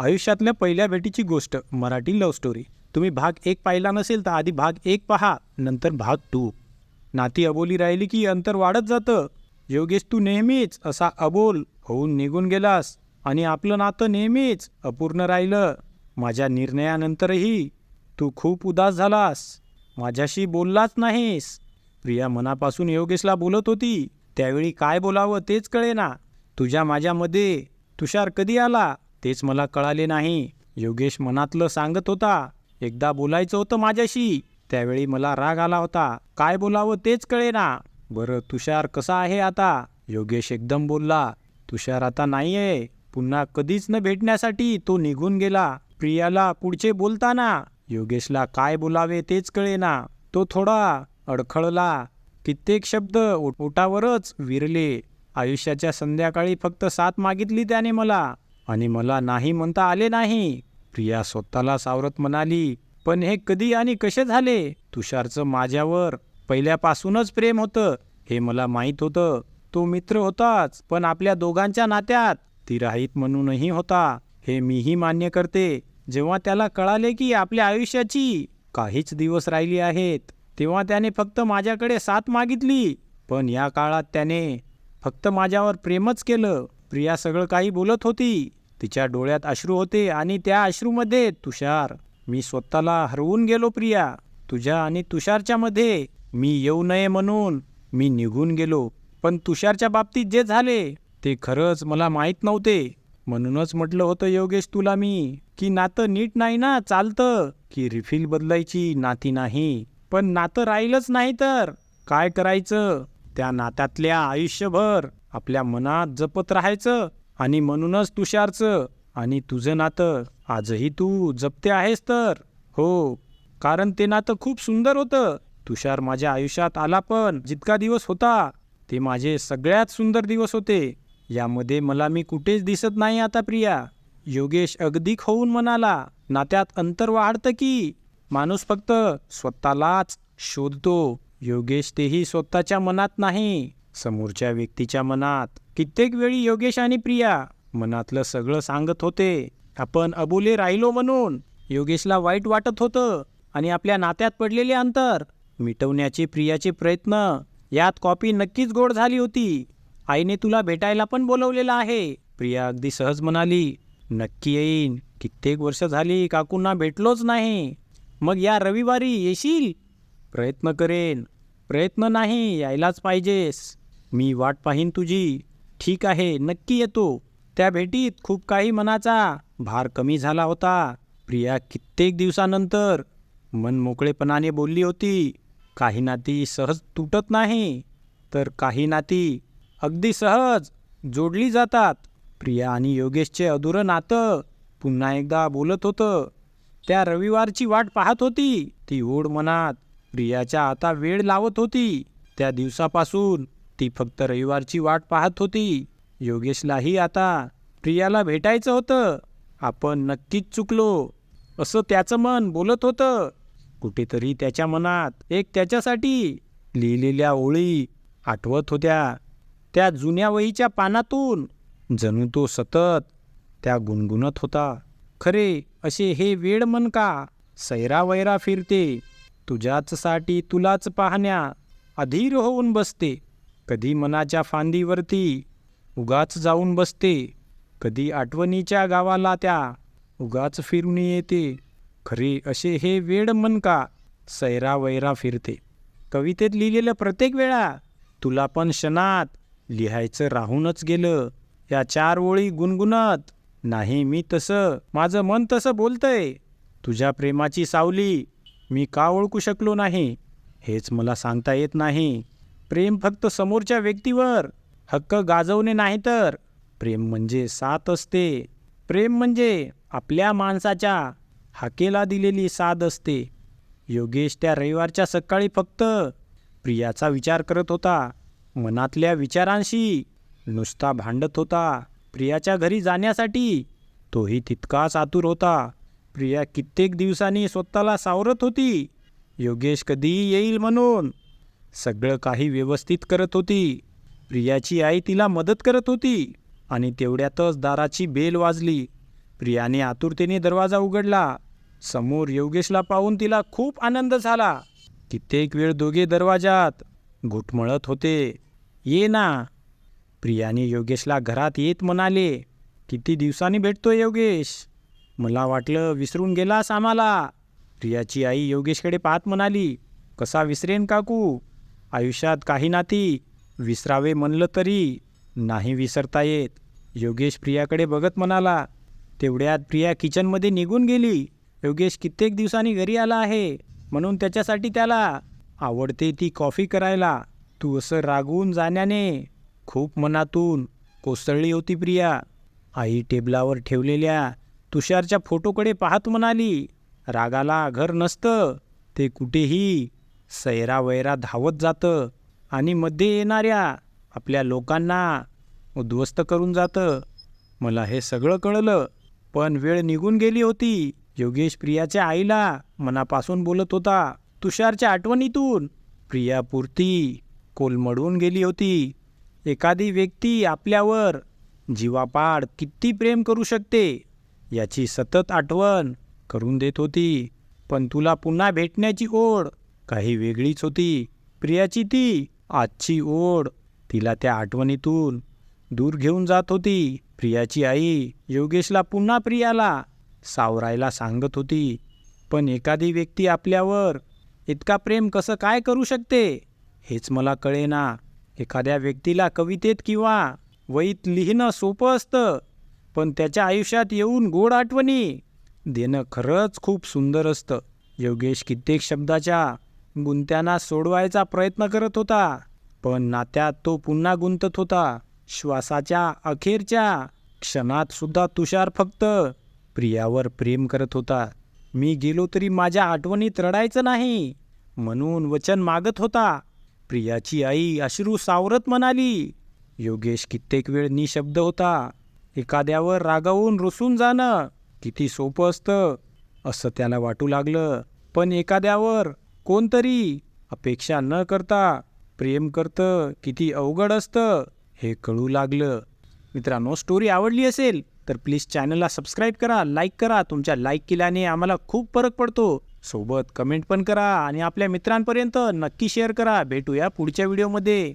आयुष्यातल्या पहिल्या भेटीची गोष्ट मराठी लव्ह स्टोरी तुम्ही भाग एक पाहिला नसेल तर आधी भाग एक पहा नंतर भाग टू नाती अबोली राहिली की अंतर वाढत जातं. योगेश तू नेहमीच असा अबोल होऊन निघून गेलास आणि आपलं नातं नेहमीच अपूर्ण राहिलं. माझ्या निर्णयानंतरही तू खूप उदास झालास. माझ्याशी बोललाच नाहीस. प्रिया मनापासून योगेशला बोलत होती त्यावेळी काय बोलावं तेच कळेना. तुझ्या माझ्यामध्ये तुषार कधी आला? तेच मला कळाले नाही. योगेश मनातलं सांगत होता एकदा बोलायचं होतं माझ्याशी त्यावेळी मला राग आला होता. काय बोलावं तेच कळेना. बरं तुषार कसा आहे आता? योगेश एकदम बोलला तुषार आता नाही आहे पुन्हा कधीच न भेटण्यासाठी तो निघून गेला. प्रियाला पुढचे बोलताना. योगेशला काय बोलावे तेच कळेना. तो थोडा अडखळला. कित्येक शब्द ओटावरच विरले. आयुष्याच्या संध्याकाळी फक्त साथ मागितली त्याने मला. आणि मला नाही म्हणता आले नाही. प्रिया स्वतःला सावरत म्हणाली पण हे कधी आणि कसे झाले? तुषारचं माझ्यावर पहिल्यापासूनच प्रेम होतं. हे मला माहीत होतं. तो मित्र होताच पण आपल्या दोघांच्या नात्यात ती राहीत म्हणूनही होता. हे मीही मान्य करते. जेव्हा त्याला कळाले की आपल्या आयुष्याची काहीच दिवस राहिली आहेत तेव्हा त्याने फक्त माझ्याकडे साथ मागितली. पण या काळात त्याने फक्त माझ्यावर प्रेमच केलं. प्रिया सगळं काही बोलत होती. तिच्या डोळ्यात अश्रू होते आणि त्या अश्रूमध्ये तुषार. मी स्वतःला हरवून गेलो प्रिया. तुझ्या आणि तुषारच्या मध्ये मी येऊ नये म्हणून मी निघून गेलो. पण तुषारच्या बाबतीत जे झाले ते खरंच मला माहीत नव्हते. म्हणूनच म्हटलं होतं योगेश तुला मी की नातं नीट नाही ना चालतं की रिफिल बदलायची नाती नाही. पण नातं राहीलच नाही तर काय करायचं? त्या नात्यातल्या आयुष्यभर आपल्या मनात जपत राहायचं आणि म्हणूनच तुषारचं आणि तुझं नातं. आजही तू जपते आहेस तर. हो कारण ते नातं खूप सुंदर होतं. तुषार माझ्या आयुष्यात आला पण जितका दिवस होता ते माझे सगळ्यात सुंदर दिवस होते. यामध्ये मला मी कुठेच दिसत नाही आता प्रिया. योगेश अगदी होऊन म्हणाला नात्यात अंतर वाढतं की. माणूस फक्त स्वतःलाच शोधतो. योगेश तेही स्वतःच्या मनात नाही. समोरच्या व्यक्तीच्या मनात कित्येक वेळी योगेश आणि प्रिया मनातलं सगळं सांगत होते. आपण अबोले राहिलो म्हणून योगेशला वाईट वाटत होतं आणि आपल्या नात्यात पडलेले अंतर मिटवण्याचे प्रियाचे प्रयत्न यात कॉपी नक्कीच गोड झाली होती. आईने तुला भेटायला पण बोलवलेलं आहे. प्रिया अगदी सहज म्हणाली नक्की येईन. कित्येक वर्ष झाली काकूंना भेटलोच नाही. मग या रविवारी येशील? प्रयत्न करेन. प्रयत्न नाही यायलाच पाहिजेस. मी वाट पाहीन तुझी. ठीक आहे नक्की येतो. त्या भेटीत खूप काही मनाचा भार कमी झाला होता. प्रिया कित्येक दिवसानंतर मन मोकळेपणाने बोलली होती काही नाती सहज तुटत नाही. तर काही नाती अगदी सहज जोडली जातात. प्रिया आणि योगेशचे अधुरं नातं पुन्हा एकदा बोलत होतं. त्या रविवारची वाट पाहत होती ती ओढ मनात. प्रियाच्या आता वेळ लावत होती. त्या दिवसापासून ती फक्त रविवारची वाट पाहत होती. योगेशलाही आता प्रियाला भेटायचं होतं. आपण नक्कीच चुकलो. असं त्याचं मन बोलत होतं. कुठेतरी त्याच्या मनात एक त्याच्यासाठी लिहिलेल्या ओळी आठवत होत्या. त्या जुन्या वहीच्या पानातून जणू तो सतत त्या गुणगुणत होता. खरे असे हे वेळ मन का? सैरा वैरा फिरते. तुझ्याचसाठी तुलाच पाहण्या अधीर होऊन बसते. कधी मनाच्या फांदीवरती उगाच जाऊन बसते कधी आठवणीच्या गावाला त्या उगाच फिरून येते. खरे असे हे वेड मन का? सैरा वैरा फिरते. कवितेत लिहिलेलं प्रत्येक वेळा तुला पण क्षणात लिहायचं राहूनच गेलं. या चार ओळी गुणगुणत. नाही मी तसं माझं मन तसं बोलतंय. तुझ्या प्रेमाची सावली मी का ओळखू शकलो नाही? हेच मला सांगता येत नाही. प्रेम फक्त समोरच्या व्यक्तीवर. हक्क गाजवणे नाही तर. प्रेम म्हणजे साथ असते. प्रेम म्हणजे आपल्या माणसाच्या हाकेला दिलेली साथ असते. योगेश त्या रविवारच्या सकाळी फक्त प्रियाचा विचार करत होता. मनातल्या विचारांशी नुसता भांडत होता. प्रियाच्या घरी जाण्यासाठी तोही तितकाच आतुर होता. प्रिया कित्येक दिवसांनी स्वतःला सावरत होती. योगेश कधीही येईल म्हणून सगळं काही व्यवस्थित करत होती. प्रियाची आई तिला मदत करत होती आणि तेवढ्यातच दाराची बेल वाजली. प्रियाने आतुरतेने दरवाजा उघडला. समोर योगेशला पाहून तिला खूप आनंद झाला. कित्येक वेळ दोघे दरवाजात घुटमळत होते. ये ना. प्रियाने योगेशला घरात येत म्हणाले किती दिवसांनी भेटतोय योगेश? मला वाटलं विसरून गेलास आम्हाला. प्रियाची आई योगेशकडे पाहत म्हणाली कसा विसरेन काकू? आयुष्यात काही नाती विसरावे म्हणलं तरी नाही विसरता येत. योगेश प्रियाकडे बघत म्हणाला तेवढ्यात प्रिया किचनमध्ये निघून गेली. योगेश कित्येक दिवसांनी घरी आला आहे. म्हणून त्याच्यासाठी त्याला आवडते ती कॉफी करायला. तू असं रागून जाण्याने खूप मनातून कोसळली होती प्रिया. आई टेबलावर ठेवलेल्या तुषारच्या फोटोकडे पाहत म्हणाली रागाला घर नसतं. ते कुठेही सैरावैरा धावत जातं आणि मध्ये येणाऱ्या आपल्या लोकांना उद्ध्वस्त करून जातं. मला हे सगळं कळलं पण वेळ निघून गेली होती. योगेश प्रियाच्या आईला मनापासून बोलत होता तुषारच्या आठवणीतून प्रियापुरती कोलमडून गेली होती. एखादी व्यक्ती आपल्यावर जीवापाड किती प्रेम करू शकते याची सतत आठवण करून देत होती. पण तुला पुन्हा भेटण्याची ओढ काही वेगळीच होती. प्रियाची ती आजची ओढ. तिला त्या आठवणीतून दूर घेऊन जात होती. प्रियाची आई योगेशला पुन्हा प्रियाला सावरायला सांगत होती. पण एखादी व्यक्ती आपल्यावर इतका प्रेम कसं काय करू शकते? हेच मला कळेना. एखाद्या व्यक्तीला कवितेत किंवा वहीत लिहिणं सोपं असतं. पण त्याच्या आयुष्यात येऊन गोड आठवणी देणं खरंच खूप सुंदर असतं. योगेश कित्येक शब्दाच्या गुंत्यांना सोडवायचा प्रयत्न करत होता पण नात्यात तो पुन्हा गुंतत होता. श्वासाच्या अखेरच्या क्षणात सुद्धा तुषार फक्त प्रियावर प्रेम करत होता. मी गेलो तरी माझ्या आठवणीत रडायचं नाही म्हणून वचन मागत होता. प्रियाची आई अश्रू सावरत म्हणाली योगेश कित्येक वेळ निशब्द होता. एखाद्यावर रागावून रुसून जाणं किती सोपं असतं असं त्याला वाटू लागलं. पण एखाद्यावर कोणतरी अपेक्षा न करता प्रेम करतं किती अवघड असतं हे कळू लागलं. मित्रांनो स्टोरी आवडली असेल तर प्लीज चॅनलला सबस्क्राईब करा लाईक करा. तुमच्या लाईक केल्याने आम्हाला खूप फरक पडतो. सोबत कमेंट पण करा आणि आपल्या मित्रांपर्यंत नक्की शेअर करा. भेटूया पुढच्या व्हिडिओमध्ये